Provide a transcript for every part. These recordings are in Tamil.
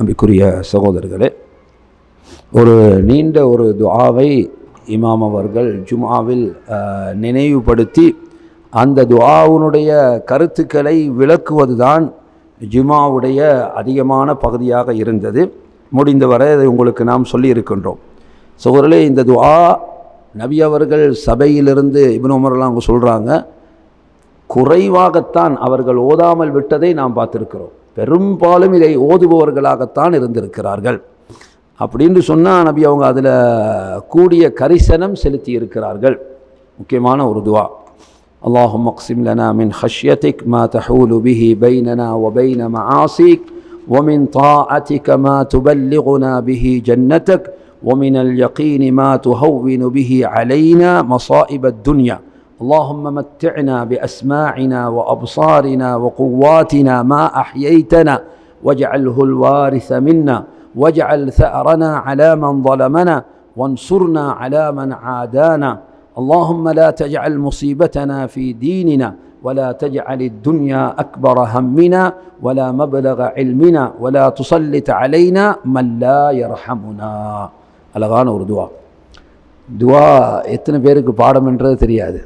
அம்பிக்குரிய சகோதரர்களே ஒரு நீண்ட ஒரு துஆவை இமாம் அவர்கள் ஜுமாவில் நினைவுபடுத்தி அந்த துஆவுனுடைய கருத்துக்களை விளக்குவதுதான் ஜுமாவுடைய அதிகமான பகுதியாக இருந்தது. முடிந்தவரை அதை உங்களுக்கு நாம் சொல்லியிருக்கின்றோம். சகோதரர்களே இந்த துஆ நபி அவர்கள் சபையிலிருந்து இப்னு உமர்லாம் அவங்க சொல்கிறாங்க குறைவாகத்தான் அவர்கள் ஓதாமல் விட்டதை நாம் பார்த்துருக்கிறோம். பெரும்பாலும் இதை ஓதுபவர்களாகத்தான் இருந்திருக்கிறார்கள் அப்படின்னு சொன்னால் நபி அவங்க அதில் கூடிய கரிசனம் செலுத்தி இருக்கிறார்கள் முக்கியமான ஒரு துவா اللهم اقسم لنا من خشيتك ما تحول به بيننا وبين معاصيك ومن طاعتك ما تبلغنا به جنتك ومن اليقين ما تهون به علينا مصائب الدنيا اللهم متعنا باسماعنا وابصارنا وقواتنا ما احييتنا واجعله الوارث منا واجعل ثارنا على من ظلمنا وانصرنا على من عادانا اللهم لا تجعل مصيبتنا في ديننا ولا تجعل الدنيا اكبر همنا ولا مبلغ علمنا ولا تسلط علينا من لا يرحمنا அழகான ஒரு துவா துவா எத்தனை பேருக்கு பாடம்ன்றது தெரியாது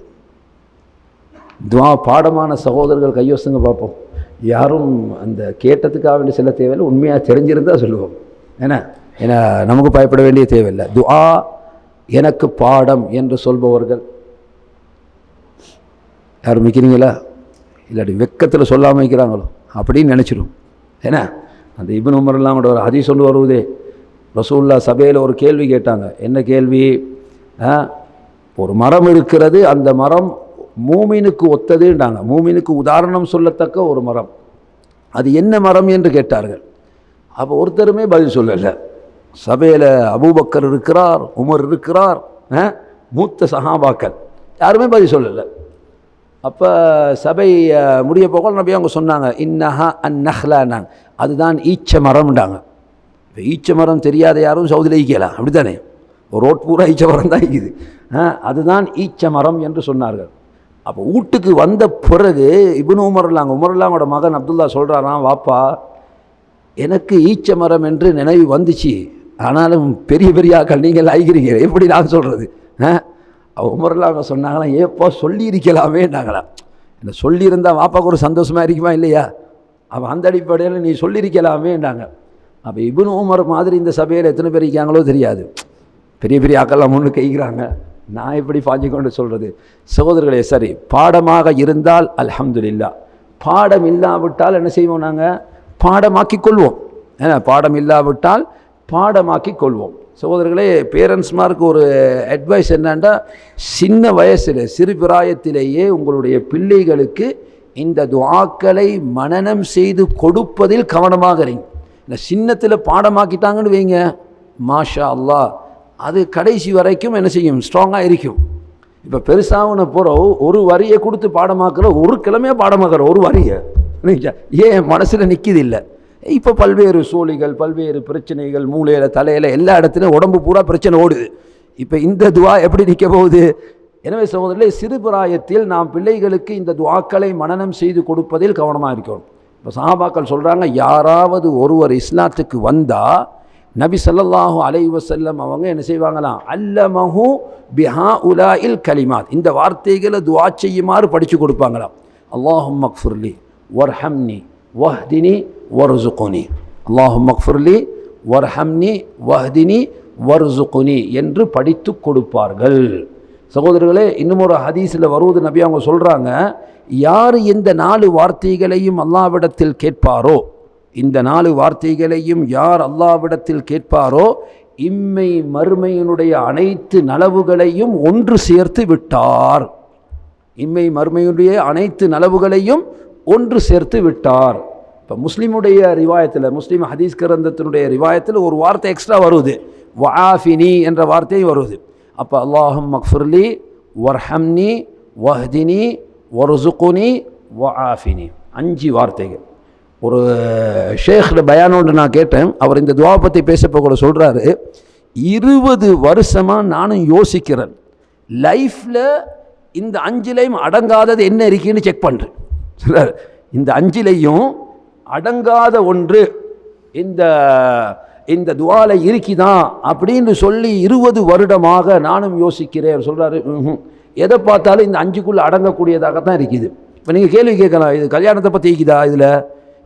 துவா பாடமான சகோதரர்கள் கையோசுங்க பார்ப்போம். யாரும் அந்த கேட்டதுக்காக வேண்டிய சில தேவையில்லை. உண்மையாக தெரிஞ்சிருந்தா சொல்லுவோம். ஏன்னா ஏன்னா நமக்கு பயப்பட வேண்டிய தேவையில்லை. துஆ எனக்கு பாடம் என்று சொல்பவர்கள். யாரும் மிக்கிறீங்களா இல்லாட்டி வெக்கத்தில் சொல்லாமல் வைக்கிறாங்களோ அப்படின்னு நினச்சிடும் ஏன்னா அந்த இபின் உமர்லாம் கூட ஒரு ஹதி சொல்லு வருவதே. ரசூல்லா சபையில் ஒரு கேள்வி கேட்டாங்க. என்ன கேள்வி? ஒரு மரம் இருக்கிறது அந்த மரம் மூமினுக்கு ஒத்ததுன்றாங்க மூமினுக்கு உதாரணம் சொல்லத்தக்க ஒரு மரம். அது என்ன மரம் என்று கேட்டார்கள். அப்போ ஒருத்தருமே பதில் சொல்லலை. சபையில் அபூபக்கர் இருக்கிறார் உமர் இருக்கிறார் ஆ, மூத்த சஹாபாக்கள். யாருமே பதில் சொல்லலை. அப்போ சபை முடிய போக நபி அவங்க சொன்னாங்க இன்னஹா அன் நஹ்லானாங்க அதுதான் ஈச்ச மரம்ண்டாங்க இப்போ ஈச்ச மரம் தெரியாத யாரும் சவுதியில் ஈக்கலாம் அப்படி தானே ரோட் பூரா ஈச்ச மரம் தான் ஈக்குது ஆ, அதுதான் ஈச்ச மரம் என்று சொன்னார்கள். அப்போ வீட்டுக்கு வந்த பிறகு இபுன் உமர்லாங்க உமர்லாங்கோட மகன் அப்துல்லா சொல்கிறாராம் வாப்பா எனக்கு ஈச்ச மரம் என்று நினைவு வந்துச்சு. ஆனாலும் பெரிய பெரிய ஆக்கள் நீங்கள் ஆகிக்கிறீங்க எப்படி நான் சொல்கிறது உமரில் அவங்க சொன்னாங்களாம் ஏப்பா சொல்லியிருக்கலாமே இருக்கலாமேன்னாங்களாம் என்ன சொல்லியிருந்தா வாப்பாவுக்கு ஒரு சந்தோஷமாக இருக்குமா இல்லையா? அவன் அந்த அடிப்படையில் நீ சொல்லியிருக்கலாமேன்னாங்க அப்போ இபுன் உமர் மாதிரி இந்த சபையில் எத்தனை பேர் இருக்காங்களோ தெரியாது. பெரிய பெரிய ஆக்கெல்லாம் முன்னு கைக்கிறாங்க நான் எப்படி பாஞ்சு கொண்டு சொல்கிறது சகோதரர்களே சரி பாடமாக இருந்தால் அலமதுல்லா பாடம் இல்லாவிட்டால் என்ன செய்வோம் நாங்கள் பாடமாக்கி கொள்வோம் ஏன்னா பாடம் இல்லாவிட்டால் பாடமாக்கி கொள்வோம். சகோதரர்களே பேரண்ட்ஸ்மாருக்கு ஒரு அட்வைஸ் என்னென்னா சின்ன வயசில் சிறு பிராயத்திலேயே உங்களுடைய பிள்ளைகளுக்கு இந்த துவாக்களை மனனம் செய்து கொடுப்பதில் கவனமாக இருங்க. இந்த சின்னத்தில் பாடமாக்கிட்டாங்கன்னு வைங்க. மாஷா அல்லாஹ். அது கடைசி வரைக்கும் என்ன செய்யும்? ஸ்ட்ராங்காக இருக்கும். இப்போ பெருசாகுன பிறகு ஒரு வரியை கொடுத்து பாடமாக்குற ஒரு கிழமையாக பாடமாக்குற ஒரு வரியை. ஏன் மனசில் நிற்கிது இல்லை? இப்போ பல்வேறு சோழிகள் பல்வேறு பிரச்சனைகள் மூளையில் தலையில் எல்லா இடத்துலையும் உடம்பு பூரா பிரச்சனை ஓடுது. இப்போ இந்த துவா எப்படி நிற்க போகுது? எனவே சகோதரர்களே சிறுபிராயத்தில் நாம் பிள்ளைகளுக்கு இந்த துவாக்களை மனனம் செய்து கொடுப்பதில் கவனமாக இருக்கணும். இப்போ சாபாக்கள் சொல்கிறாங்க யாராவது ஒருவர் இஸ்லாத்துக்கு வந்தால் நபி ஸல்லல்லாஹு அலைஹி வஸல்லம் அவங்க என்ன செய்வாங்களாம்? அல்லமஹு பிஹா உலாயில் கலிமாத். இந்த வார்த்தைகளை துவா செய்யுமாறு படித்து கொடுப்பாங்களாம். அல்லாஹும் மக்ஃபுர்லி வர்ஹம்னி வஹ்தினி வர்சுகுனி அல்லாஹும் மக்ஃபுர்லி வர்ஹம்னி வஹ்தினி வர்சுகுனி என்று படித்து கொடுப்பார்கள். சகோதரர்களே இன்னும் ஒரு ஹதீஸில் வருவது நபி அவங்க சொல்கிறாங்க யார் இந்த நாலு வார்த்தைகளையும் அல்லாவிடத்தில் கேட்பாரோ இந்த நாலு வார்த்தைகளையும் யார் அல்லாவிடத்தில் கேட்பாரோ இம்மை மறுமையினுடைய அனைத்து நலவுகளையும் ஒன்று சேர்த்து விட்டார். இம்மை மறுமையுடைய அனைத்து நலவுகளையும் ஒன்று சேர்த்து விட்டார். இப்போ முஸ்லீமுடைய ரிவாயத்தில் முஸ்லீம் ஹதீஸ் கிரந்தத்தினுடைய ரிவாயத்தில் ஒரு வார்த்தை எக்ஸ்ட்ரா வருது. வஆஃபினி என்ற வார்த்தையும் வருது. அப்போ அல்லாஹும் மக்ஃபுர்லி வர்ஹம்னி வஹ்தினி வ வஆஃபினி. அஞ்சு வார்த்தைகள். ஒரு ஷேக்கிட்ட பயானோண்டு நான் கேட்டேன். அவர் இந்த துவா பற்றி பேசப்போ கூட சொல்கிறாரு இருபது வருஷமாக நானும் யோசிக்கிறேன். லைஃப்பில் இந்த அஞ்சிலையும் அடங்காதது என்ன இருக்குன்னு செக் பண்ணுறேன் சொல்கிறார் இந்த அஞ்சிலையும் அடங்காத ஒன்று இந்த இந்த துவால இருக்கிதான் அப்படின்னு சொல்லி இருபது வருடமாக நானும் யோசிக்கிறேன். சொல்கிறாரு எதை பார்த்தாலும் இந்த அஞ்சுக்குள்ளே அடங்கக்கூடியதாகத்தான் இருக்குது. இப்போ நீங்கள் கேள்வி கேட்கலாம் இது கல்யாணத்தை பற்றி இருக்குதா இதில்?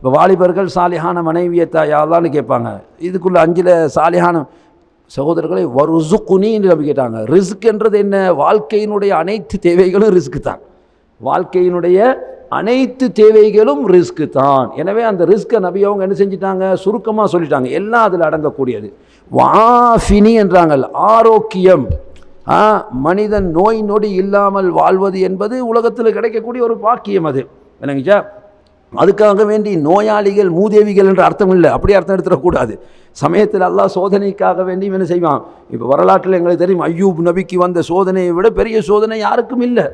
இப்போ வாலிபர்கள் சாலிஹான மனைவியத்தா யாருலான்னு கேட்பாங்க. இதுக்குள்ள அஞ்சில் சாலிஹான சகோதரர்களை வருசுக்குனின்னு நம்பி கேட்டாங்க. ரிஸ்க்ன்றது என்ன? வாழ்க்கையினுடைய அனைத்து தேவைகளும் ரிஸ்க்கு தான். வாழ்க்கையினுடைய அனைத்து தேவைகளும் ரிஸ்க்கு தான். எனவே அந்த ரிஸ்க்கை நபி அவங்க என்ன செஞ்சிட்டாங்க? சுருக்கமாக சொல்லிட்டாங்க. எல்லாம் அதில் அடங்கக்கூடியது. வாஃபினி என்றாங்கள் ஆரோக்கியம். ஆ, மனிதன் நோய் நொடி இல்லாமல் வாழ்வது என்பது உலகத்தில் கிடைக்கக்கூடிய ஒரு பாக்கியம் அது. விளங்கிச்சா? அதுக்காக வேண்டி நோயாளிகள் மூதேவிகள் என்ற அர்த்தம் இல்லை. அப்படி அர்த்தம் எடுத்துடக்கூடாது. சமயத்தில் அல்லாஹ் சோதனைக்காக வேண்டி என்ன செய்வான்? இப்போ வரலாற்றில் எங்களுக்கு தெரியும் ஐயூப் நபிக்கு வந்த சோதனையை விட பெரிய சோதனை யாருக்கும் இல்லை.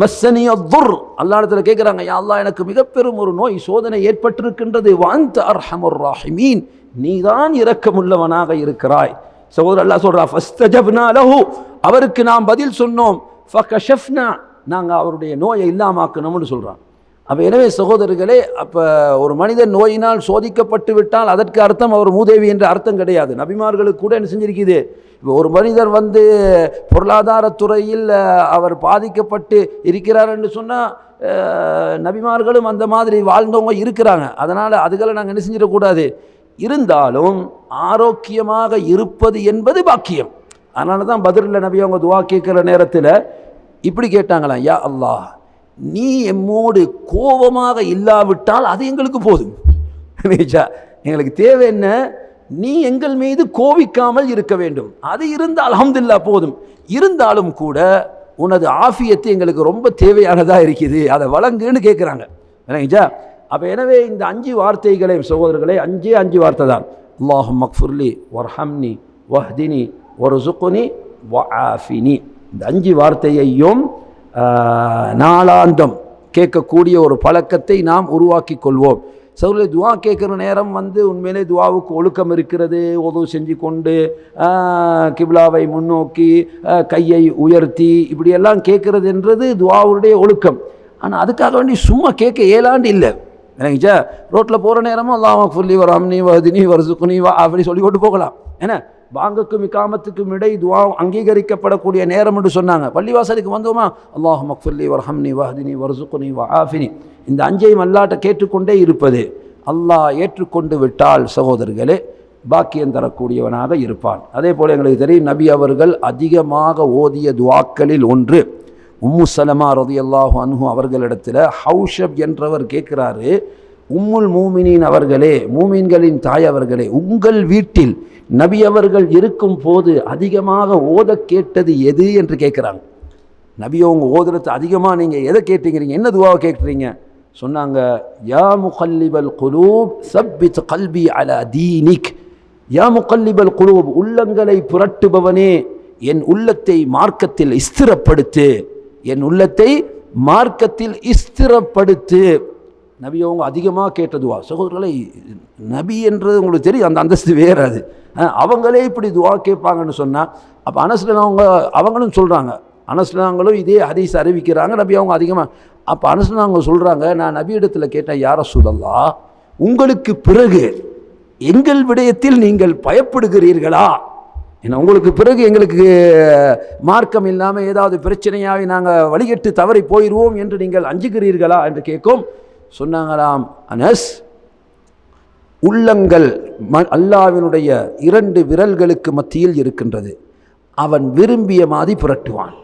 மஸ்ஸனி துர் அல்லா இடத்துல கேட்குறாங்க யா அல்லாஹ் எனக்கு மிக ஒரு நோய் சோதனை ஏற்பட்டிருக்கின்றது. வாந்த் அர்ஹமர் ராஹிமீன். நீதான் இரக்கமுள்ளவனாக இருக்கிறாய். சகோதரர் அல்லா சொல்கிறா ஃபஸ்தஜப்னா லஹு. அவருக்கு நாம் பதில் சொன்னோம் ஃபகஷஃப்னா. நாங்கள் அவருடைய நோயை இல்லாமாக்கணும்னு சொல்கிறான் அப்போ எனவே சகோதரர்களே அப்போ ஒரு மனிதன் நோயினால் சோதிக்கப்பட்டு விட்டால் அதற்கு அர்த்தம் அவர் மூதேவி என்ற அர்த்தம் கிடையாது. நபிமார்களுக்கு கூட என்ன செஞ்சிருக்குது? இப்போ ஒரு மனிதர் வந்து பொருளாதாரத்துறையில் அவர் பாதிக்கப்பட்டு இருக்கிறார் என்று சொன்னால் நபிமார்களும் அந்த மாதிரி வாழ்ந்தவங்க இருக்கிறாங்க. அதனால் அதுகளை நாங்கள் என்ன செஞ்சிடக்கூடாது? இருந்தாலும் ஆரோக்கியமாக இருப்பது என்பது பாக்கியம். அதனால தான் பதிரில் நபி அவங்க துவா கேட்குற நேரத்தில் இப்படி கேட்டாங்களாம் யா அல்லாஹ் நீ எம்மோடு கோபமாக இல்லாவிட்டால் அது எங்களுக்கு போதும். நிஜா எங்களுக்கு தேவை என்ன? நீ எங்கள் மீது கோபிக்காமல் இருக்க வேண்டும். அது இருந்தால் அல்ஹம்துலில்லா போதும். இருந்தாலும் கூட உனது ஆஃபியத்து எங்களுக்கு ரொம்ப தேவையானதாக இருக்குது. அதை வழங்குன்னு கேட்குறாங்க நிஜா அப்போ எனவே இந்த அஞ்சு வார்த்தைகளை சகோதரர்களே அஞ்சே அஞ்சு வார்த்தை தான். அல்லாஹு மக்ஃபுர்லி வர்ஹம்னி வஹ்தினி ஒருசுக்குனி ஆஃபினி இந்த அஞ்சு வார்த்தையையும் நாளாந்தம் கேட்கக்கூடிய ஒரு பழக்கத்தை நாம் உருவாக்கி கொள்வோம். சவுல துவா கேட்குற நேரம் வந்து உண்மையிலே துவாவுக்கு ஒழுக்கம் இருக்கிறது. உதவு செஞ்சு கொண்டு கிப்லாவை முன்னோக்கி கையை உயர்த்தி இப்படியெல்லாம் கேட்குறதுன்றது துவாவுடைய ஒழுக்கம். ஆனால் அதுக்காக வேண்டி சும்மா கேட்க ஏலாண்டு இல்லை. எனக்குச்சா ரோட்டில் போகிற நேரமும் அல்லாஹ் ஃபுல்லி வராம்னி வஹதினி நீ வா அப்படி சொல்லி கொண்டு போகலாம். என்ன? பாங்குக்கும் இக்காமத்துக்கும் இடை துவா அங்கீகரிக்கப்படக்கூடிய நேரம் என்று சொன்னாங்க. பள்ளிவாசலுக்கு வந்தோமா? அல்லாஹ் மக்ஃபுல்லி வர்ஹம்னி வஹதினி வருசுக்குனி வஹாஃபினி இந்த அஞ்சையும் அல்லாட்ட கேட்டுக்கொண்டே இருப்பது அல்லாஹ் ஏற்றுக்கொண்டு விட்டால் சகோதரர்களே பாக்கியம் தரக்கூடியவனாக இருப்பான். அதே போல் எங்களுக்கு தெரியும் நபி அவர்கள் அதிகமாக ஓதிய துவாக்களில் ஒன்று. உம்மு சலமா ரதியல்லாஹு அன்ஹு அவர்களிடத்தில் ஹவுஷப் என்றவர் கேட்குறாரு உம்முல் மூமினின் அவர்களே மூமின்களின் தாய் அவர்களே உங்கள் வீட்டில் நபி அவர்கள் இருக்கும் போது அதிகமாக ஓத கேட்டது எது என்று கேட்குறாங்க. நபியை உங்கள் ஓதுறது அதிகமாக நீங்கள் எதை கேட்டீங்கிறீங்க என்ன துவாவை கேட்குறீங்க? சொன்னாங்க யா முகல்லிபல் குலூப் சப்பித் கல்வி அல தீனிக். யா முகல்லிபல் குலூப் உள்ளங்களை புரட்டுபவனே என் உள்ளத்தை மார்க்கத்தில் ஸ்திரப்படுத்து. என் உள்ளத்தை மார்க்கத்தில் ஸ்திரப்படுத்து. நபி அவங்க அதிகமாக கேட்டதுவா சகோதரர்களை நபி என்றது உங்களுக்கு தெரியும் அந்த அந்தஸ்து வேறு அது அவங்களே இப்படி துவா கேட்பாங்கன்னு சொன்னால் அப்போ அனசில் அவங்க அவங்களும் சொல்கிறாங்க அனஸ்லாங்களும் இதே ஹதீஸ் அறிவிக்கிறாங்க நபி அவங்க அதிகமாக அப்போ அனஸ்லாங்க சொல்கிறாங்க நான் நபி இடத்துல கேட்டேன் யார சொல்லலா உங்களுக்கு பிறகு எங்கள் விடயத்தில் நீங்கள் பயப்படுகிறீர்களா? ஏன்னா உங்களுக்கு பிறகு எங்களுக்கு மார்க்கம் இல்லாமல் ஏதாவது பிரச்சனையாக நாங்கள் வழிகட்டு தவறி போயிடுவோம் என்று நீங்கள் அஞ்சுகிறீர்களா என்று கேட்கும். சொன்னாங்களாம் அனஸ்? உள்ளங்கள் ம அல்லாவினுடைய இரண்டு விரல்களுக்கு மத்தியில் இருக்கின்றது. அவன் விரும்பிய மாதிரி புரட்டுவான்.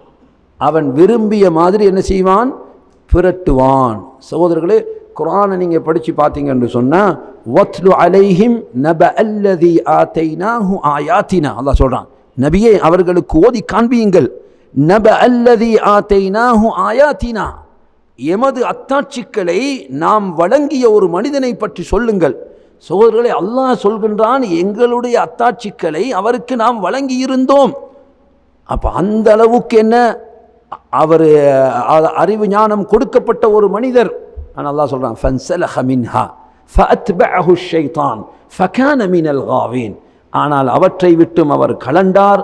அவன் விரும்பிய மாதிரி என்ன செய்வான்? புரட்டுவான். சகோதரர்களே குரானை நீங்கள் படித்து பார்த்தீங்கன்னு சொன்னால் வத்லு அலைஹிம் நப அல்லதி ஆத்தைனாஹு ஆயாத்தினா. அதான் சொல்கிறான் நபியே அவர்களுக்கு ஓதி காண்பியுங்கள். நப அல்லதி ஆத்தைனாஹு ஆயாத்தினா. எமது அத்தாட்சிகளை நாம் வழங்கிய ஒரு மனிதனை பற்றி சொல்லுங்கள். சகோதரர்களை அல்லாஹ் சொல்கின்றான் எங்களுடைய அத்தாட்சிகளை அவருக்கு நாம் வழங்கியிருந்தோம். அப்போ அந்த அளவுக்கு என்ன? அவர் அறிவு ஞானம் கொடுக்கப்பட்ட ஒரு மனிதர். ஆனால் அல்லாஹ் சொல்கிறான் ஃபன்சலஹ மின்ஹா ஃபஅத்பஅஹு ஷைத்தான் ஃபகான மினல் காவீன். ஆனால் அவற்றை விட்டும் அவர் கலண்டார்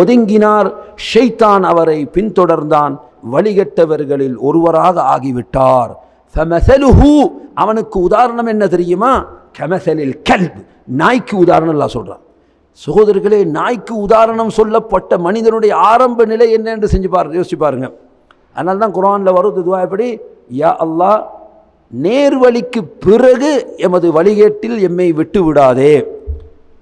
ஒதுங்கினார் ஷைத்தான் அவரை பின்தொடர்ந்தான். வழிகட்டவர்களில் ஒருவராக ஆகிவிட்டார். ஃபமஸலுஹு அவனுக்கு உதாரணம் என்ன தெரியுமா? கமசலில் கல்ப் நாய்க்கு உதாரணம் எல்லாம் சொல்கிறான் சகோதரர்களே நாய்க்கு உதாரணம் சொல்லப்பட்ட மனிதனுடைய ஆரம்ப நிலை என்ன என்று செஞ்சு பாரு யோசிச்சு பாருங்க. அதனால தான் குரானில் வருது துவா எப்படி? யா அல்லாஹ் நேர்வழிக்கு பிறகு எமது வழிகேட்டில் எம்மை விட்டு விடாதே.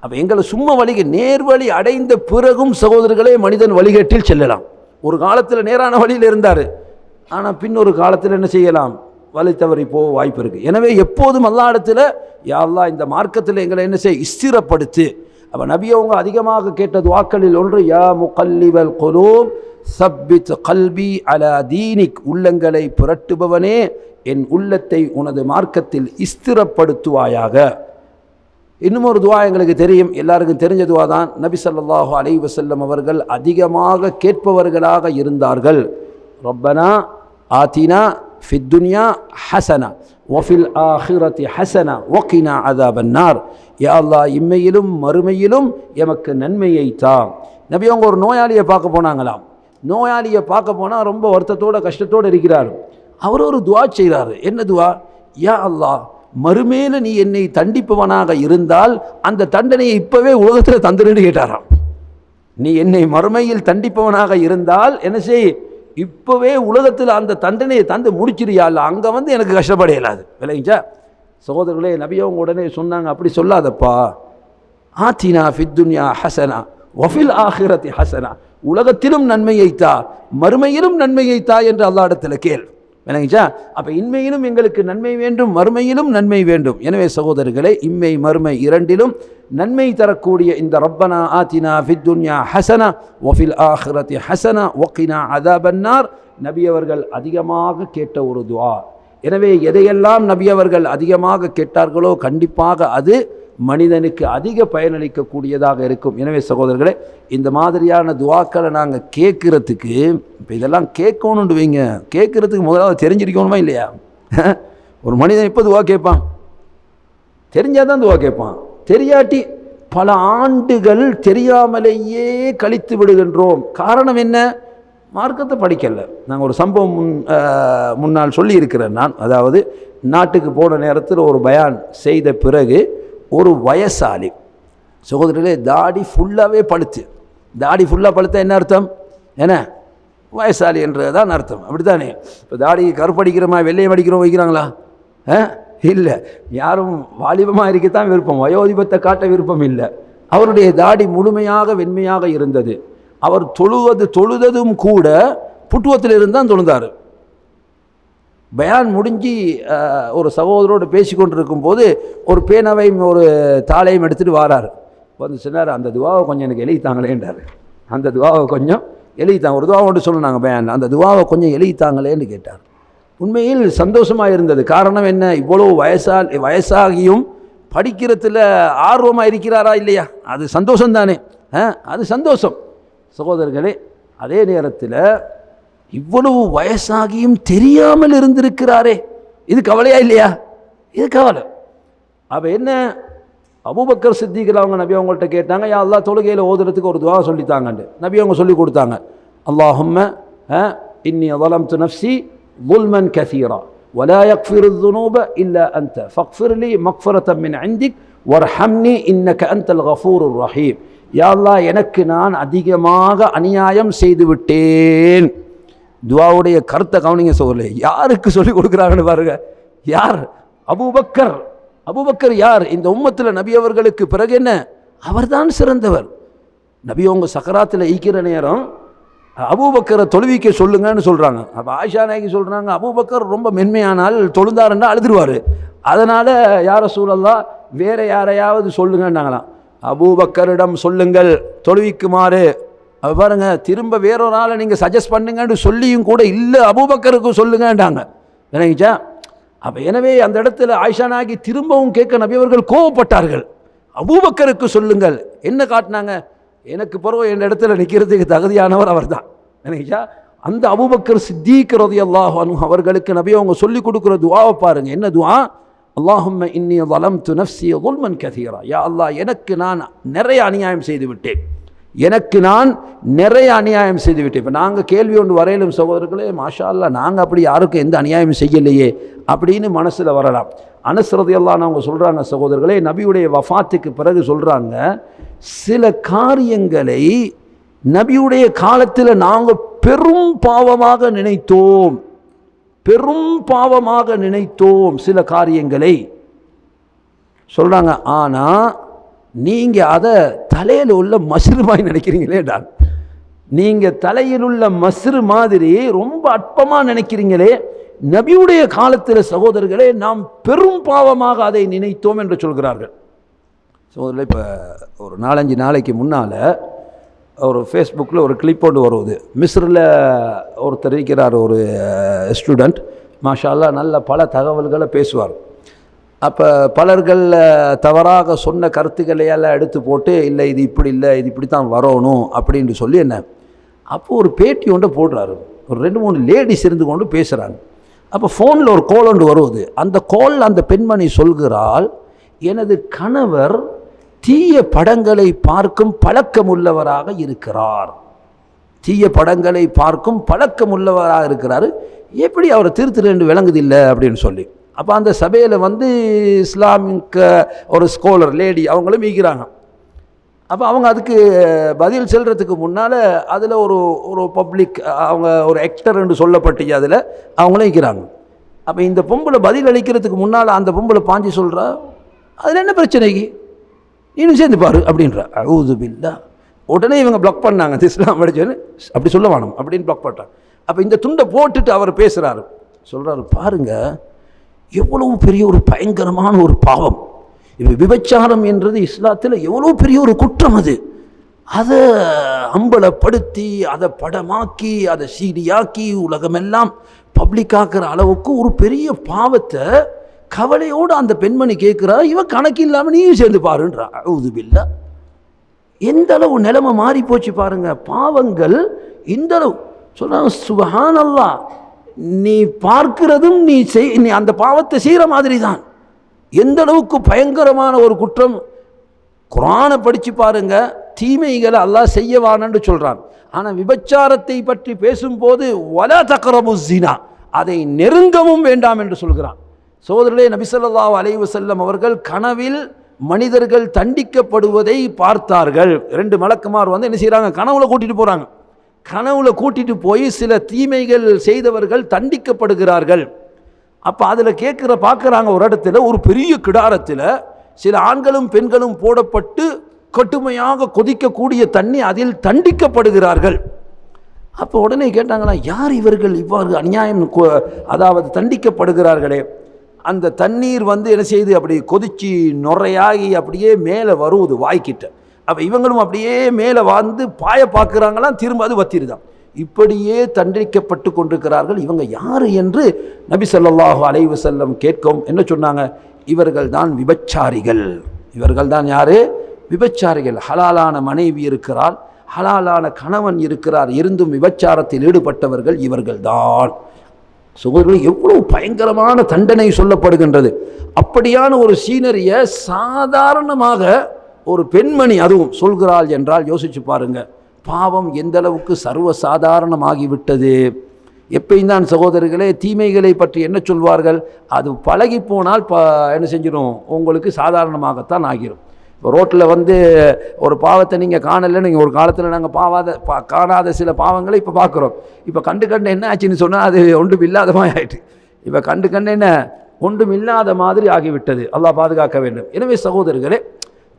அப்போ எங்களை சும்மா வழிக நேர்வழி அடைந்த பிறகும் சகோதரர்களே மனிதன் வழிகேட்டில் செல்லலாம். காலத்தில் நேரான வழியில் இருந்தார். ஆனால் பின்னொரு காலத்தில் என்ன செய்யலாம்? வழி தவறி போக வாய்ப்பு இருக்குது எனவே எப்போதும் எல்லா இடத்துல யா இந்த மார்க்கத்தில் எங்களை என்ன செய்ய ஸ்திரப்படுத்து. அப்போ நபி அவங்க அதிகமாக கேட்டது வாக்களில் ஒன்று யா முகல்லிவல் கொலோம் சப்பித் கல்வி அல தீனிக். உள்ளங்களை புரட்டுபவனே என் உள்ளத்தை உனது மார்க்கத்தில் ஸ்திரப்படுத்துவாயாக. இன்னும் ஒரு துவா எங்களுக்கு தெரியும். எல்லாருக்கும் தெரிஞ்ச துவா தான். நபி சல்லாஹூ அலை வசல்லம் அவர்கள் அதிகமாக கேட்பவர்களாக இருந்தார்கள். ரப்பனா ஆத்தினா ஃபித்துனியா ஹசனா. ஒஃபில் ஆஹிரத்தி ஹசனா. ஒக்கினா அதாபன்னார் யா அல்லாஹ் இம்மையிலும் மறுமையிலும் எமக்கு நன்மையை தான் நபி அவங்க ஒரு நோயாளியை பார்க்க போனாங்களாம். நோயாளியை பார்க்க போனால் ரொம்ப வருத்தத்தோட கஷ்டத்தோடு இருக்கிறார். அவர் ஒரு துவா செய்கிறாரு என்ன துவா? யா அல்லாஹ் மறுமேல நீ என்னை தண்டிப்பவனாக இருந்தால் அந்த தண்டனையை இப்பவே உலகத்தில் தந்துருன்னு கேட்டாராம். நீ என்னை மறுமையில் தண்டிப்பவனாக இருந்தால் என்ன செய்? இப்போவே உலகத்தில் அந்த தண்டனையை தந்து முடிச்சிருயா இல்லை அங்கே வந்து எனக்கு கஷ்டப்பட இயலாது. விளைஞ்சா சகோதரர்களே நபியவங்க உடனே சொன்னாங்க அப்படி சொல்லாதப்பா. ஆத்தினா ஃபித்துன்யா ஹசனா வஃபில் ஆஹிரத்தி ஹசனா. உலகத்திலும் நன்மையை தா மறுமையிலும் நன்மையை தா என்று அல்லாடத்தில் கேள். விளங்கிச்சா? அப்போ இன்மையிலும் எங்களுக்கு நன்மை வேண்டும் மறுமையிலும் நன்மை வேண்டும். எனவே சகோதரர்களே இம்மை மறுமை இரண்டிலும் நன்மை தரக்கூடிய இந்த ரப்பனா ஆத்தினா ஃபித்துன்யா ஹசனா ஒஃபில் ஆஹ்ரத்தி ஹசனா ஒக்கினா அதாபன்னார். நபி அவர்கள் அதிகமாக கேட்ட ஒரு துவா. எனவே எதையெல்லாம் நபி அவர்கள் அதிகமாக கேட்டார்களோ கண்டிப்பாக அது மனிதனுக்கு அதிக பயனளிக்கக்கூடியதாக இருக்கும். எனவே சகோதரர்களே இந்த மாதிரியான துவாக்களை நாங்கள் கேட்குறதுக்கு இப்போ இதெல்லாம் கேட்கணுன்னு வைங்க. கேட்குறதுக்கு முதலாவது தெரிஞ்சிருக்கணுமா இல்லையா? ஒரு மனிதன் இப்போ துவா கேட்பான்? தெரிஞ்சால் தான் துவா கேட்பான். தெரியாட்டி பல ஆண்டுகள் தெரியாமலேயே கழித்து விடுகின்றோம். காரணம் என்ன? மார்க்கத்தை படிக்கலை. நாங்கள் ஒரு சம்பவம் முன் முன்னால் சொல்லியிருக்கிறேன் நான். அதாவது நாட்டுக்கு போன நேரத்தில் ஒரு பயான் செய்த பிறகு ஒரு வயசாளி. சகோதரிகளே தாடி ஃபுல்லாகவே பழுத்து. தாடி ஃபுல்லாக பழுத்தா என்ன அர்த்தம்? என்ன? வயசாளி என்றது தான் அர்த்தம். அப்படி தானே இப்போ தாடி கருப்படிக்கிறோமா வெள்ளையம் அடிக்கிறோம் வைக்கிறாங்களா? ஆ? இல்லை. யாரும் வாலிபமாக இருக்கத்தான் விருப்பம். வயோதிபத்தை காட்ட விருப்பம் இல்லை. அவருடைய தாடி முழுமையாக வெண்மையாக இருந்தது. அவர் தொழுவது தொழுததும் கூட புட்டுவத்தில் இருந்தான் தொழுந்தார் பயான் முடிஞ்சு ஒரு சகோதரோடு பேசி கொண்டிருக்கும் போது ஒரு பேனாவையும் ஒரு தாளையும் எடுத்துகிட்டு வாரார். வந்து சொன்னார் அந்த துவாவை கொஞ்சம் எனக்கு எழுதித்தாங்களேன்றார். அந்த துவாவை கொஞ்சம் எழுதித்தாங்க ஒரு துவாவை ஒன்று சொன்னாங்க பயான். அந்த துவாவை கொஞ்சம் எழுதித்தாங்களேன்னு கேட்டார். உண்மையில் சந்தோஷமாக இருந்தது. காரணம் என்ன? இவ்வளோ வயசா வயசாகியும் படிக்கிறதுல ஆர்வமாக இருக்கிறாரா இல்லையா? அது சந்தோஷம் தானே அது சந்தோஷம். சகோதரர்களே அதே நேரத்தில் இவ்வளவு வயசாகியும் தெரியாமல் இருந்திருக்கிறாரே இது கவலையா இல்லையா இது கவலை அப்போ என்ன அபூபக்கர் சித்திகள் அவங்க நபி அவங்கள்ட்ட கேட்டாங்க யா அல்லாஹ் தொழுகையில் ஓதுறதுக்கு ஒரு துவா சொல்லித்தாங்கண்டு நபி அவங்க சொல்லி கொடுத்தாங்க அல்லாஹும்ம இன்னி ظلمت نفسي ظلما كثيرا ولا يغفر الذنوب إلا أنت فاغفر لي مغفرة من عندك وارحمني إنك أنت الغفور الرحيم யா அல்லாஹ் எனக்கு நான் அதிகமாக அநியாயம் செய்து விட்டேன் துவாவுடைய கருத்தை கவனிங்க சொல்லு யாருக்கு சொல்லிக் கொடுக்குறாங்கன்னு பாருங்க. யார்? அபூபக்கர். அபூபக்கர் யார்? இந்த உம்மத்தில் நபி அவர்களுக்கு பிறகு என்ன? அவர்தான் சிறந்தவர். நபி அவங்க சக்கராத்தில் ஈக்கிற நேரம் அபூபக்கரை தொழுவிக்க சொல்லுங்கன்னு சொல்கிறாங்க அப்போ ஆயிஷா நாயகி சொல்கிறாங்க அபூபக்கர் ரொம்ப மென்மையானால் தொழுந்தாருன்னா அழுதுருவார். அதனால் யார சூழல்லா வேற யாரையாவது சொல்லுங்கன்னாங்களாம். அபூபக்கரிடம் சொல்லுங்கள் தொழுவிக்குமாறு. அப்போ பாருங்கள் திரும்ப வேறொரு ஆளை நீங்கள் சஜஸ்ட் பண்ணுங்கன்னு சொல்லியும் கூட இல்லை அபூபக்கருக்கும் சொல்லுங்கன்றாங்க. விளங்கிச்சா? அப்போ எனவே அந்த இடத்துல ஆயிஷா நாகி திரும்பவும் கேட்க நபி அவர்கள் கோவப்பட்டார்கள். அபூபக்கருக்கு சொல்லுங்கள். என்ன காட்டினாங்க? எனக்கு பிறகு என் இடத்துல நிற்கிறதுக்கு தகுதியானவர் அவர் தான் நினைச்சா அந்த அபுபக்கர் சித்திக்கிறது அல்லாஹ் அவர்களுக்கு நபி அவங்க சொல்லி கொடுக்குற துவாவை பாருங்க. என்ன துவா? அல்லாஹும் இன்னி வலம் து நஃப்சிய உல்மன் கதீரா யா அல்லாஹ் எனக்கு நான் நிறைய அநியாயம் செய்து விட்டேன். எனக்கு நான் நிறைய அநியாயம் செய்துவிட்டேன். இப்போ நாங்கள் கேள்வி ஒன்று வரையிலும் சகோதரர்களே மாஷா அல்லா நாங்கள் அப்படி யாருக்கும் எந்த அநியாயம் செய்யலையே அப்படின்னு மனசில் வரலாம். அனுசரதையெல்லாம் அவங்க சொல்கிறாங்க சகோதரர்களே நபியுடைய வஃபாத்துக்கு பிறகு சொல்கிறாங்க சில காரியங்களை நபியுடைய காலத்தில் நாங்கள் பெரும் பாவமாக நினைத்தோம். பெரும் பாவமாக நினைத்தோம் சில காரியங்களை. சொல்கிறாங்க ஆனால் நீங்கள் அதை தலையில் உள்ள மசுறுமாய் நினைக்கிறீங்களே டான் நீங்கள் தலையில் உள்ள மசுறு மாதிரி ரொம்ப அற்பமாக நினைக்கிறீங்களே நபியுடைய காலத்தில் சகோதரர்களே நாம் பெரும் பாவமாக அதை நினைத்தோம் என்று சொல்கிறார்கள். சகோதரர்களே இப்போ ஒரு நாலஞ்சு நாளைக்கு முன்னால் ஒரு ஃபேஸ்புக்கில் ஒரு கிளிப் ஒன்று வருவது மிஸ்ரில் ஒருத்தர் இருக்கிறார் ஒரு ஸ்டூடெண்ட் மாஷால்லா நல்ல பல தகவல்களை பேசுவார். அப்போ பலர்கள் தவறாக சொன்ன கருத்துக்களை எல்லாம் எடுத்து போட்டு இல்லை இது இப்படி இல்லை இது இப்படி தான் வரணும் அப்படின்னு சொல்லி என்ன? அப்போது ஒரு பேட்டி ஒன்று போடுறாரு. ஒரு ரெண்டு மூணு லேடிஸ் இருந்து கொண்டு பேசுகிறாங்க அப்போ ஃபோனில் ஒரு கோல் ஒன்று வருவது அந்த கோல் அந்த பெண்மணி சொல்கிறாள் எனது கணவர் தீய படங்களை பார்க்கும் பழக்கம் உள்ளவராக இருக்கிறார். தீய படங்களை பார்க்கும் பழக்கம் உள்ளவராக இருக்கிறார். எப்படி அவரை திருத்திரண்டு விளங்குதில்லை அப்படின்னு சொல்லி. அப்போ அந்த சபையில் வந்து இஸ்லாமிக்க ஒரு ஸ்காலர் லேடி அவங்களும் ஈக்கிறாங்க அப்போ அவங்க அதுக்கு பதில் செல்கிறதுக்கு முன்னால் அதில் ஒரு ஒரு பப்ளிக் அவங்க ஒரு ஹெக்டர் என்று சொல்லப்பட்டு அதில் அவங்களும் ஈக்கிறாங்க அப்போ இந்த பொம்பளை பதில் அளிக்கிறதுக்கு முன்னால் அந்த பொம்பளை பாஞ்சி சொல்கிறா அதில் என்ன பிரச்சனைக்கு நீனும் சேர்ந்து பாரு அப்படின்ற. அவுது பில்லா. உடனே இவங்க பிளாக் பண்ணாங்க இஸ்லாம் படிச்சோன்னு அப்படி சொல்ல வேணும் அப்படின்னு பிளாக் பண்ணிட்டான் அப்போ இந்த துண்டை போட்டுட்டு அவர் பேசுகிறாரு சொல்கிறாரு பாருங்கள் எவ்வளவு பெரிய ஒரு பயங்கரமான ஒரு பாவம். இப்போ விபச்சாரம் என்றது இஸ்லாத்தில் எவ்வளோ பெரிய ஒரு குற்றம் அது. அதை அம்பலப்படுத்தி அதை படமாக்கி அதை சீடியாக்கி உலகமெல்லாம் பப்ளிக்காக்குற அளவுக்கு ஒரு பெரிய பாவத்தை கவலையோடு அந்த பெண்மணி கேட்குறா இவன் கணக்கு இல்லாமல் நீயும் சேர்ந்து பாருன்றா. அவுது எந்த அளவு நிலைமை மாறி போச்சு பாருங்க. பாவங்கள் இந்த அளவு. சொல்கிறாங்க சுபஹான் அல்லா நீ பார்க்கிறதும் நீ செய் நீ அந்த பாவத்தை செய்கிற மாதிரி தான் எந்த அளவுக்கு பயங்கரமான ஒரு குற்றம்? குரானை படித்து பாருங்க தீமைகளை அல்லாஹ் செய்யவானன்னு சொல்கிறான் ஆனால் விபச்சாரத்தை பற்றி பேசும்போது வல தக்கரமு ஜினா அதை நெருங்கவும் வேண்டாம் என்று சொல்கிறான். சோதரே நபிசல்லா அலைவு செல்லம் அவர்கள் கனவில் மனிதர்கள் தண்டிக்கப்படுவதை பார்த்தார்கள். ரெண்டு மலக்குமார் வந்து என்ன செய்கிறாங்க கனவுல கூட்டிகிட்டு போகிறாங்க கனவுல கூட்டிட்டு போய் சில தீமைகள் செய்தவர்கள் தண்டிக்கப்படுகிறார்கள். அப்போ அதில் கேட்குற பார்க்குறாங்க ஒரு இடத்துல ஒரு பெரிய கிடாரத்தில் சில ஆண்களும் பெண்களும் போடப்பட்டு கட்டுமையாக கொதிக்கக்கூடிய தண்ணி அதில் தண்டிக்கப்படுகிறார்கள். அப்போ உடனே கேட்டாங்களா யார் இவர்கள் இவ்வாறு அநியாயம் அதாவது தண்டிக்கப்படுகிறார்களே? அந்த தண்ணீர் வந்து என்ன செய்யுது அப்படி கொதிச்சு நுரையாகி அப்படியே மேலே வருவது வாய்க்கிட்ட. அப்போ இவங்களும் அப்படியே மேலே வாழ்ந்து பாய பார்க்குறாங்களாம் திரும்ப அது வத்திருதான். இப்படியே தண்டிக்கப்பட்டு கொண்டிருக்கிறார்கள் இவங்க யார் என்று நபி ஸல்லல்லாஹு அலைவு செல்லம் கேட்கும். என்ன சொன்னாங்க? இவர்கள் தான் விபச்சாரிகள். இவர்கள் தான் யார்? விபச்சாரிகள். ஹலாலான மனைவி இருக்கிறார் ஹலாலான கணவன் இருக்கிறார். இருந்தும் விபச்சாரத்தில் ஈடுபட்டவர்கள் இவர்கள்தான் சுகர்கள் எவ்வளவு பயங்கரமான தண்டனை சொல்லப்படுகின்றது. அப்படியான ஒரு சீனரியை சாதாரணமாக ஒரு பெண்மணி அதுவும் சொல்கிறாள் என்றால் யோசிச்சு பாருங்க. பாவம் எந்தளவுக்கு சர்வசாதாரணமாகிவிட்டது. சர்வ சாதாரணமாகிவிட்டது எப்பயும் தான் சகோதரர்களே தீமைகளை பற்றி என்ன சொல்வார்கள்? அது பழகி போனால் ப என்ன செஞ்சிடும் உங்களுக்கு சாதாரணமாகத்தான் ஆகிரும். இப்போ ரோட்டில் வந்து ஒரு பாவத்தை நீங்கள் காணலை நீங்கள் ஒரு காலத்தில் நாங்கள் பாவாத பா காணாத சில பாவங்களை இப்போ பார்க்குறோம் இப்போ கண்டு கண்டு என்ன ஆச்சுன்னு சொன்னால் அது ஒன்றும் இல்லாத மாதிரி ஆயிட்டு. இப்போ கண்டு கண்டு என்ன? ஒன்றும் இல்லாத மாதிரி ஆகிவிட்டது. அல்லாஹ் பாதுகாக்க வேண்டும். எனவே சகோதரர்களே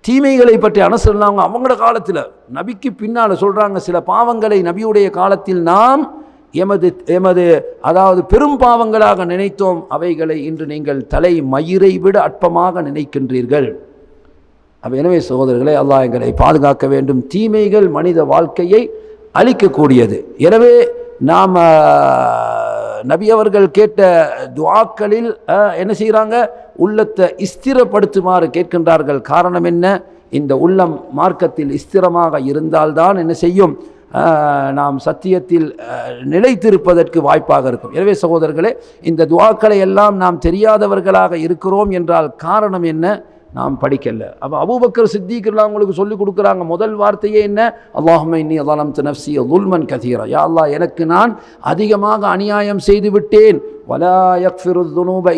தீமைகளை பற்றி அனுசரில்லாங்க அவங்களோட காலத்தில் நபிக்கு பின்னால் சொல்கிறாங்க சில பாவங்களை நபியுடைய காலத்தில் நாம் எமது எமது அதாவது பெரும் பாவங்களாக நினைத்தோம் அவைகளை இன்று நீங்கள் தலை மயிரை விட அற்பமாக நினைக்கின்றீர்கள். அப்போ எனவே சகோதரர்களை அல்லாஹ் எங்களை பாதுகாக்க வேண்டும். தீமைகள் மனித வாழ்க்கையை அழிக்கக்கூடியது. எனவே நாம் நபி அவர்கள் கேட்ட துவாக்களில் என்ன செய்கிறாங்க? உள்ளத்தை ஸ்திரப்படுத்துமாறு கேட்கின்றார்கள். காரணம் என்ன? இந்த உள்ளம் மார்க்கத்தில் ஸ்திரமாக இருந்தால்தான் என்ன செய்யும்? நாம் சத்தியத்தில் நிலைத்திருப்பதற்கு வாய்ப்பாக இருக்கும். எனவே சகோதரர்களே இந்த துவாக்களை எல்லாம் நாம் தெரியாதவர்களாக இருக்கிறோம் என்றால் காரணம் என்ன? நாம் படிக்கல. அப்போ அபூபக்கர் சித்திக்லாம் அவங்களுக்கு சொல்லிக் கொடுக்குறாங்க. முதல் வார்த்தையே என்ன? அல்லாஹுமே இன்னி அதாலம் நஃப்சி துல்மன் கதீரா. யா அல்லாஹ் எனக்கு நான் அதிகமாக அநியாயம் செய்து விட்டேன். வலா யக்ஃபிரு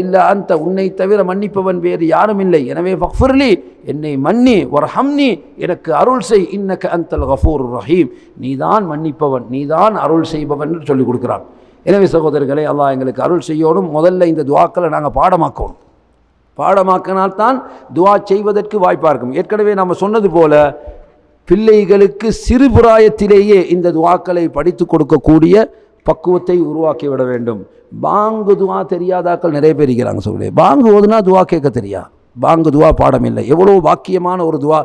இல்ல அந்த உன்னை தவிர மன்னிப்பவன் வேறு யாரும் இல்லை. எனவே ஃபக்ஃபிர்லி என்னை மன்னி ஒரு ஹம்னி எனக்கு அருள் செய். இன்னக்கு அந்தல் கஃபூர் ரஹீம். நீதான் மன்னிப்பவன் நீதான் அருள் செய்பவன் என்று சொல்லிக் கொடுக்குறான். எனவே சகோதரர்களே அல்லாஹ் எங்களுக்கு அருள் செய்யணும். முதல்ல இந்த துவாக்களை நாங்கள் பாடமாக்கணும். பாடமாக்கினால்தான் துவா செய்வதற்கு வாய்ப்பாக இருக்கும். ஏற்கனவே நம்ம சொன்னது போல பிள்ளைகளுக்கு சிறு பிராயத்திலேயே இந்த துவாக்களை படித்து கொடுக்கக்கூடிய பக்குவத்தை உருவாக்கி விட வேண்டும். பாங்கு துவா தெரியாதாக்கள் நிறைய பேர் இருக்கிறாங்க சொல்லி பாங்கு ஓதுனா துவா கேட்க தெரியா? பாங்கு துவா பாடம் இல்லை. எவ்வளோ வாக்கியமான ஒரு துவா.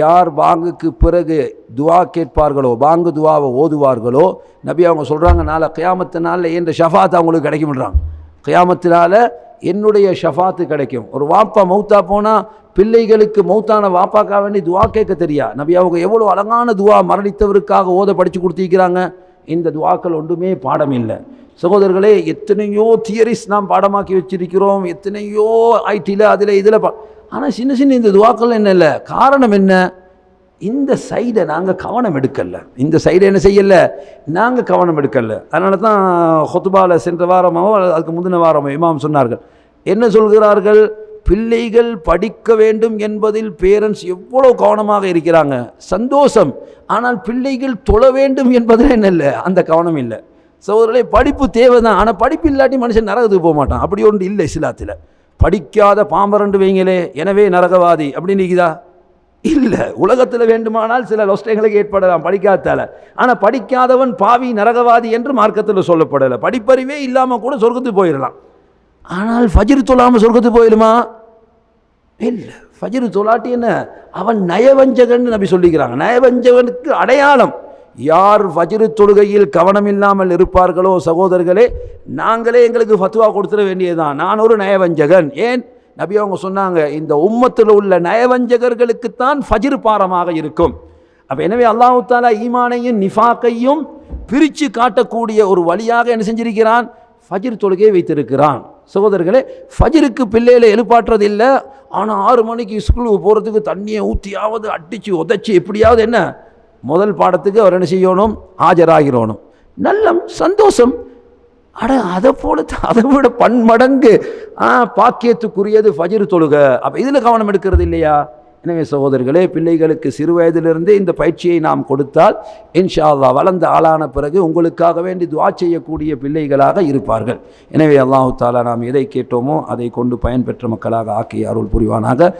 யார் பாங்குக்கு பிறகு துவா கேட்பார்களோ பாங்கு துவாவை ஓதுவார்களோ நபி அவங்க சொல்கிறாங்க நாளை கியாமத்து நாளில் என்ற ஷஃபாத் அவங்களுக்கு கிடைக்கும்ன்றாங்க. கயாமத்தினால என்னுடைய ஷஃபாத்து கிடைக்கும். ஒரு வாப்பா மௌத்தா போனால் பிள்ளைகளுக்கு மௌத்தான வாப்பாக்கா வேண்டி துவா கேட்க தெரியா? நபி அவங்க எவ்வளோ அழகான துவா மரணித்தவருக்காக ஓத படித்து கொடுத்துருக்கிறாங்க. இந்த துவாக்கள் ஒன்றுமே பாடம் இல்லை சகோதரர்களே எத்தனையோ தியரிஸ் நாம் பாடமாக்கி வச்சிருக்கிறோம். எத்தனையோ ஐடியில் அதில் இதில் பா ஆனால் சின்ன சின்ன இந்த துவாக்கள் என்ன இல்லை? காரணம் என்ன? இந்த சைடை நாங்கள் கவனம் எடுக்கலை. இந்த சைடை என்ன செய்யலை? நாங்கள் கவனம் எடுக்கல. அதனால தான் ஹொத்துபால சென்ற வாரமோ அதுக்கு முந்தின வாரமோ இமாம் சொன்னார்கள். என்ன சொல்கிறார்கள்? பிள்ளைகள் படிக்க வேண்டும் என்பதில் பேரண்ட்ஸ் எவ்வளோ கவனமாக இருக்கிறாங்க? சந்தோஷம். ஆனால் பிள்ளைகள் தொழ வேண்டும் என்பதில் என்ன இல்லை? அந்த கவனம் இல்லை. சோதரே படிப்பு தேவை தான் ஆனால் படிப்பு இல்லாட்டி மனுஷன் நரகத்துக்கு போக மாட்டான். அப்படி ஒன்று இல்லை இஸ்லாத்தில். படிக்காத பாம்பரண்டு வைங்களே எனவே நரகவாதி. அப்படின்னு இருக்குதா இல்லை உலகத்தில் வேண்டுமானால் சில லொஸ்டைகளுக்கு ஏற்படலாம் படிக்காதால ஆனால் படிக்காதவன் பாவி நரகவாதி என்று மார்க்கத்தில் சொல்லப்படலை. படிப்பறிவே இல்லாமல் கூட சொர்க்கத்துக்கு போயிடலாம் ஆனால் ஃபஜிர் தொழாமல் சொர்க்கத்துக்கு போயிடுமா இல்லை ஃபஜிர் தொலாட்டி என்ன? அவன் நயவஞ்சகன் நபி சொல்லிக்கிறாங்க. நயவஞ்சகனுக்கு அடையாளம் யார் ஃபஜ்ரு தொழுகையில் கவனம் இல்லாமல் இருப்பார்களோ சகோதரர்களே நாங்களே எங்களுக்கு ஃபத்துவா கொடுத்துட வேண்டியதுதான். நான் ஒரு நயவஞ்சகன். ஏன்? நபி அவங்க சொன்னாங்க இந்த உம்மத்தில் உள்ள நயவஞ்சகர்களுக்குத்தான் ஃபஜிர் பாரமாக இருக்கும். அப்போ எனவே அல்லாஹு தாலா ஈமானையும் நிஃபாக்கையும் பிரித்து காட்டக்கூடிய ஒரு வழியாக என்ன செஞ்சிருக்கிறான்? ஃபஜிர் தொழுகையை வைத்திருக்கிறான். சகோதரர்களே ஃபஜிருக்கு பிள்ளையில எழுப்பாட்டுறது இல்லை ஆனால் ஆறு மணிக்கு ஸ்கூலுக்கு போகிறதுக்கு தண்ணியை ஊற்றியாவது அடித்து உதச்சி எப்படியாவது என்ன? முதல் பாடத்துக்கு அவர் என்ன செய்யணும்? ஆஜராகிறோணும். நல்லம் சந்தோஷம். அட அதை போல அதை விட பன்மடங்கு ஆ பாக்கியத்துக்குரியது ஃபஜிர் தொழுக. அப்போ இதில் கவனம் எடுக்கிறது இல்லையா? எனவே சகோதரர்களே பிள்ளைகளுக்கு சிறு வயதிலிருந்தே இந்த பயிற்சியை நாம் கொடுத்தால் இன்ஷா அல்லாஹ் வளர்ந்த ஆளான பிறகு உங்களுக்காக வேண்டி துவா செய்யக்கூடிய பிள்ளைகளாக இருப்பார்கள். எனவே அல்லாஹு தாலா நாம் எதை கேட்டோமோ அதை கொண்டு பயன்பெற்ற மக்களாக ஆக்கி அருள் புரிவானாக.